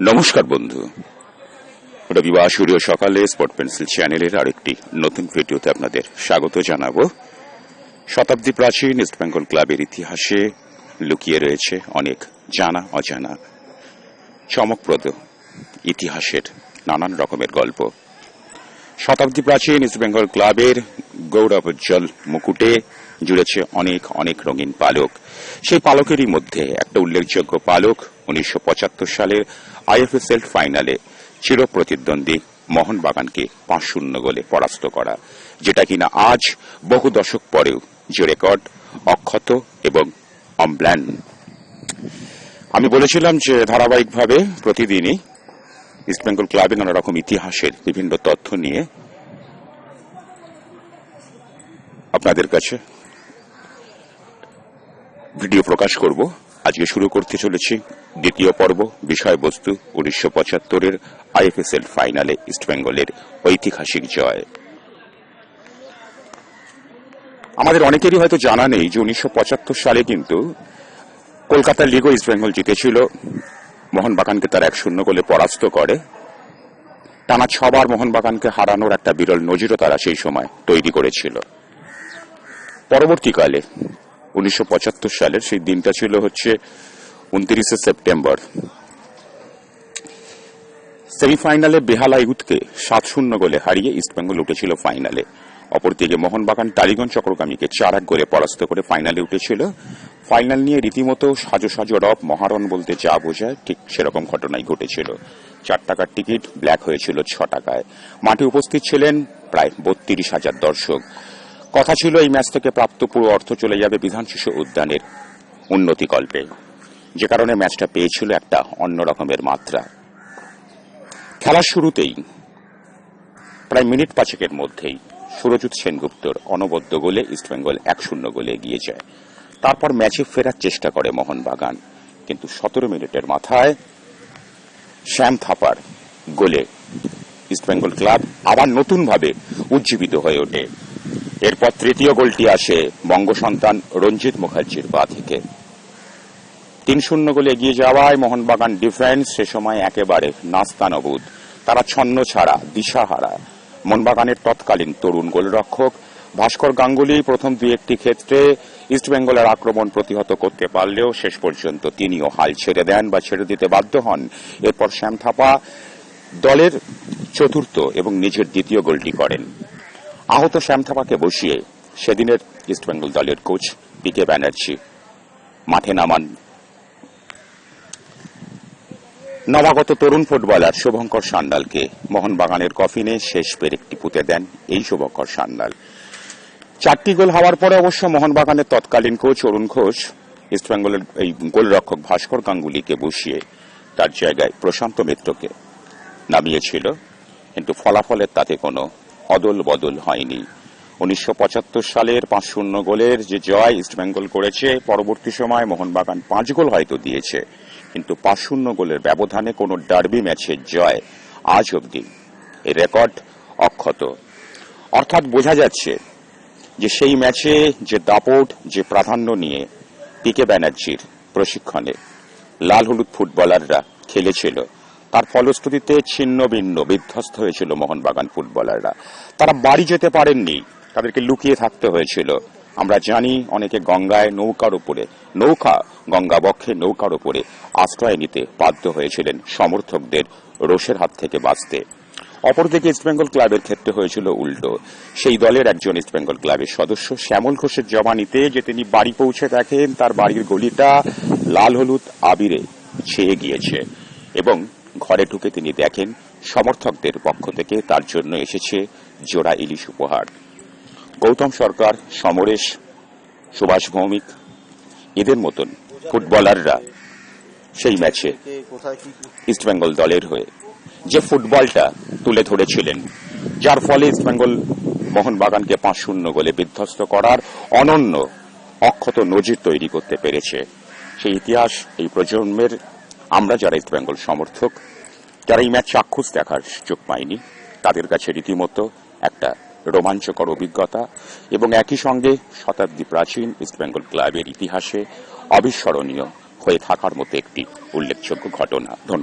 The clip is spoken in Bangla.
নমস্কার, বন্ধু। রবিবার সূর্য সকালে স্পট পেন্সিল চ্যানেলের আরেকটি নতুন ভিডিওতে আপনাদের স্বাগত জানাব। শতাব্দী প্রাচীন ইস্ট বেঙ্গল ক্লাবের ইতিহাসে লুকিয়ে রয়েছে অনেক জানা অজানা, চমকপ্রদ ইতিহাসের নানান রকমের গল্প। শতাব্দী প্রাচীন ইস্ট বেঙ্গল ক্লাবের গৌরবোজ্জ্বল মুকুটে জুড়েছে অনেক অনেক রঙিন পালক। সেই পালকেরই মধ্যে একটা উল্লেখযোগ্য পালক উনিশশো পঁচাত্তর সালের আইএফএসএল ফাইনালে চিরপ্রতিদ্বন্দ্বী মোহনবাগানকে পাঁচ শূন্য গোলে পরাস্ত করা, যেটা কিনা আজ বহু দশক পরেও যে রেকর্ড অক্ষত এবং অম্লান। আমি বলেছিলাম যে ধারাবাহিকভাবে প্রতিদিনই ইস্টবেঙ্গল ক্লাবে নানা রকম ইতিহাসের বিভিন্ন তথ্য নিয়ে আপনাদের কাছে ভিডিও প্রকাশ করব। আজকে শুরু করতে চলেছি দ্বিতীয় পর্ব, বিষয়বস্তু, উনিশশো পঁচাত্তরের আইএফএসএল ফাইনালে ইস্টবেঙ্গলের ঐতিহাসিক জয়। আমাদের অনেকেরই হয়তো জানা নেই যে উনিশশো পঁচাত্তর সালে কিন্তু কলকাতার লিগও ইস্টবেঙ্গল জিতেছিল। মোহনবাগানকে তার এক শূন্য গোলে পরাস্ত করে। টানা ছবার মোহনবাগানকে হারানোর একটা বিরল নজিরও তারা সেই সময় তৈরি করেছিল। পরবর্তীকালে উনিশশো পঁচাত্তর সালের সেই দিনটা ছিল হচ্ছে উনত্রিশে সেপ্টেম্বর। সেমিফাইনালে বেহালা ইউথকে সাত শূন্য গোলে হারিয়ে ইস্টবেঙ্গল উঠেছিল ফাইনালে। অপরদিকে মোহনবাগান টালিগঞ্জ চক্রগামীকে চার এক গোলে পরাস্ত করে ফাইনালে উঠেছিল। ফাইনাল নিয়ে রীতিমতো সাজো সাজো রব, মহারণ বলতে যা বোঝায়, ঠিক সেরকম ঘটনাই ঘটেছিল। চার টাকার টিকিট, ব্ল্যাক হয়েছিল ছ টাকায়। মাঠে উপস্থিত ছিলেন প্রায় বত্রিশ হাজার দর্শক। কথা ছিল, এই ম্যাচ থেকে প্রাপ্ত পুরো অর্থ চলে যাবে বিধান শিশু উদ্যানের উন্নতি কল্পে। যে কারণে ম্যাচটা পেয়েছিল একটা অন্য রকমের মাত্রা। খেলার শুরুতেই, প্রায় মিনিট পাঁচেকের মধ্যেই, সুরজিৎ সেনগুপ্তর অনবদ্য গোলে ইস্টবেঙ্গল এক শূন্য গোলে এগিয়ে যায়। তারপর ম্যাচে ফেরার চেষ্টা করে মোহনবাগান। কিন্তু সতেরো মিনিটের মাথায় শ্যাম থাপার গোলে ইস্টবেঙ্গল ক্লাব আবার নতুনভাবে উজ্জীবিত হয়ে ওঠে। এরপর তৃতীয় গোলটি আসে বঙ্গ সন্তান রঞ্জিত মুখার্জির পা থেকে। তিন শূন্য গোলে এগিয়ে যাওয়ায় মোহনবাগান ডিফেন্স সে সময় একেবারে নাস্তানবুদ তারা ছন্ন ছাড়া, দিশাহারা। মোহনবাগানের তৎকালীন তরুণ গোলরক্ষক ভাস্কর গাঙ্গুলি প্রথম দুই একটি ক্ষেত্রে ইস্টবেঙ্গলের আক্রমণ প্রতিহত করতে পারলেও শেষ পর্যন্ত তিনিও হাল ছেড়ে দেন বা ছেড়ে দিতে বাধ্য হন। এরপর শ্যাম থাপা দলের চতুর্থ এবং নিজের দ্বিতীয় গোলটি করেন। আহত শ্যাম থাপাকে বসিয়ে সেদিনের ইস্টবেঙ্গল দলের কোচ পি কে ব্যানার্জি মাঠে নামান। নবাগত তরুণ ফুটবলার শুভঙ্কর সান্যালকে মোহনবাগানের কফিনে শেষ পেরেকটি পুঁতে দেন এই শুভঙ্কর সান্যাল চারটি গোল হওয়ার পরে অবশ্য মোহনবাগানের তৎকালীন কোচ অরুণ ঘোষ ইস্টবেঙ্গলের এই গোলরক্ষক ভাস্কর গাঙ্গুলিকে বসিয়ে তার জায়গায় প্রশান্ত মিত্রকে নামিয়েছিল। কিন্তু ফলাফলের তাতে কোনো অদল বদল হয়নি। উনিশশো সালের পাঁচ শূন্য গোলের যে জয় ইস্টবেঙ্গল করেছে, পরবর্তী সময় মোহনবাগান পাঁচ গোল হয়তো দিয়েছে। কিন্তু পাঁচ শূন্য গোলের ব্যবধানে কোনো ডার্বি ম্যাচের জয় আজ অবধি এই রেকর্ড অক্ষত। অর্থাৎ বোঝা যাচ্ছে যে সেই ম্যাচে যে দাপট, যে প্রাধান্য নিয়ে পিকে ব্যানার্জির প্রশিক্ষণে লাল হলুদ ফুটবলাররা খেলেছিল। তার ফলশ্রুতিতে ছিন্ন ভিন্ন বিধ্বস্ত হয়েছিল মোহনবাগান ফুটবলাররা। তারা বাড়ি যেতে পারেননি, তাদেরকে লুকিয়ে থাকতে হয়েছিল। আমরা জানি অনেকে গঙ্গায় নৌকার উপরে, নৌকা, গঙ্গা বক্ষে নৌকার উপরে আশ্রয় নিতে বাধ্য হয়েছিলেন সমর্থকদের রোষের হাত থেকে বাঁচতে। অপরদিকে ইস্টবেঙ্গল ক্লাবের ক্ষেত্রে হয়েছিল উল্টো। সেই দলের একজন ইস্টবেঙ্গল ক্লাবের সদস্য শ্যামল ঘোষের জবানিতে যে তিনি বাড়ি পৌঁছে দেখেন, তার বাড়ির গলিটা লাল হলুদ আবিরে ছেয়ে গিয়েছে এবং ঘরে ঢুকে তিনি দেখেন সমর্থকদের পক্ষ থেকে তার জন্য এসেছে জোড়া ইলিশ উপহার। গৌতম সরকার, সমরেশ, সুভাষ ভৌমিক, এদের মতন ফুটবলাররা সেই ম্যাচে ইস্টবেঙ্গল দলের হয়ে যে ফুটবলটা তুলে ধরেছিলেন, যার ফলে ইস্টবেঙ্গল মোহনবাগানকে পাঁচ শূন্য গোলে বিধ্বস্ত করার অনন্য অক্ষত নজির তৈরি করতে পেরেছে। সেই ইতিহাস এই প্রজন্মের আমরা যারা ইস্টবেঙ্গল সমর্থক, যারা এই ম্যাচ চাক্ষুষ দেখার সুযোগ পাইনি, তাদের কাছে রীতিমতো একটা রোমাঞ্চকর অভিজ্ঞতা এবং একই সঙ্গে শতাব্দী প্রাচীন ইস্টবেঙ্গল ক্লাবের ইতিহাসে অবিস্মরণীয় হয়ে থাকার মতো একটি উল্লেখযোগ্য ঘটনা। ধন্যবাদ।